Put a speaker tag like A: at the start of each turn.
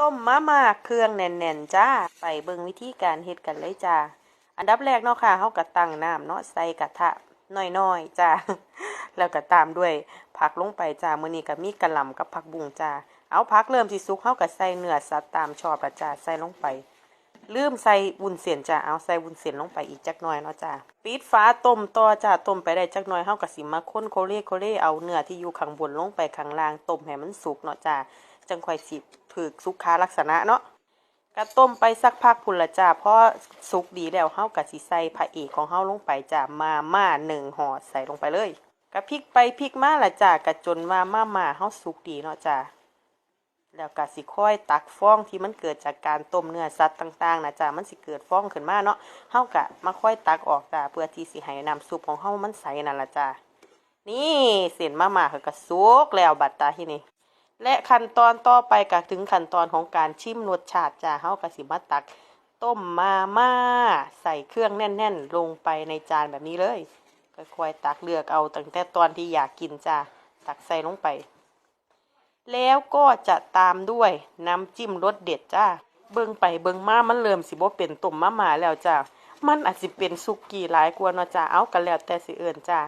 A: ต้มมาม่าเครื่องแน่นๆจ้า ไปเบิ่งวิธีการเฮ็ดกันเลยจ้า อันดับแรกเนาะค่ะเฮากะตั้งน้ำเนาะใส่กระทะน้อยๆจ้า แล้วก็ตามด้วยผักลงไปจ้ามื้อนี้ก็มีกะหล่ำกับผักบุ้งจ้า เอาผักเริ่มสิสุกเฮาก็ใส่เนื้อสัตว์ตามชอบละจ้าใส่ลงไป ลืมใส่วุ้นเส้นจ้าเอาใส่วุ้นเส้นลงไปอีกจักหน่อยเนาะจ้าปิดฝาต้มต่อจ้าต้มไปได้จักหน่อยเฮาก็สิมาค้นโคเล่โคเล่เอาเนื้อที่อยู่ข้างบนลงไปข้างล่างต้มให้มันสุกเนาะจ้าจังค่อยสิถึกสุขาลักษณะเนาะก็ต้มไปสักพักพุ่นละจ้าพอสุกดีแล้วเฮาก็สิใส่พระเอกของเฮาลงไปจ้ามาม่าหนึ่งห่อใส่ลงไปเลยก็พลิกไปพลิกมาละจ้าก็จนว่ามาม่าเฮาสุกดีเนาะจ้า แล้วก็สิค่อยตักฟองที่มันเกิดจากการต้มเนื้อสัตว์ต่างๆนะจ๊ะมันสิเกิดฟองขึ้นมาเนาะเฮากะมาค่อยตักออกจ้ะเพื่อที่สิให้น้ำซุปของเฮามันใสนั่นละจ้ะนี่เส้นมาม่าเขาก็สุกแล้วบัดตาที่นี่และขั้นตอนต่อไปก็ถึงขั้นตอนของการชิมรสชาติจ้ะเฮาก็สิมาตักต้มมาม่าใส่เครื่องแน่น ๆ ลงไปในจานแบบนี้เลยค่อยๆตักเลือกเอาตั้งแต่ตอนที่อยากกินจ้ะตักใส่ลงไป แล้วก็จะตามด้วยน้ำจิ้มรสเด็ดจ้า เบิ่งไปเบิ่งมามันเริ่มสิบ่เป็นตุ่มมะหมาแล้วจ้า มันอาจสิเป็นซุกกี้หลายกว่าเนาะจ้า เอากันแล้วแต่สิเอิญจ้า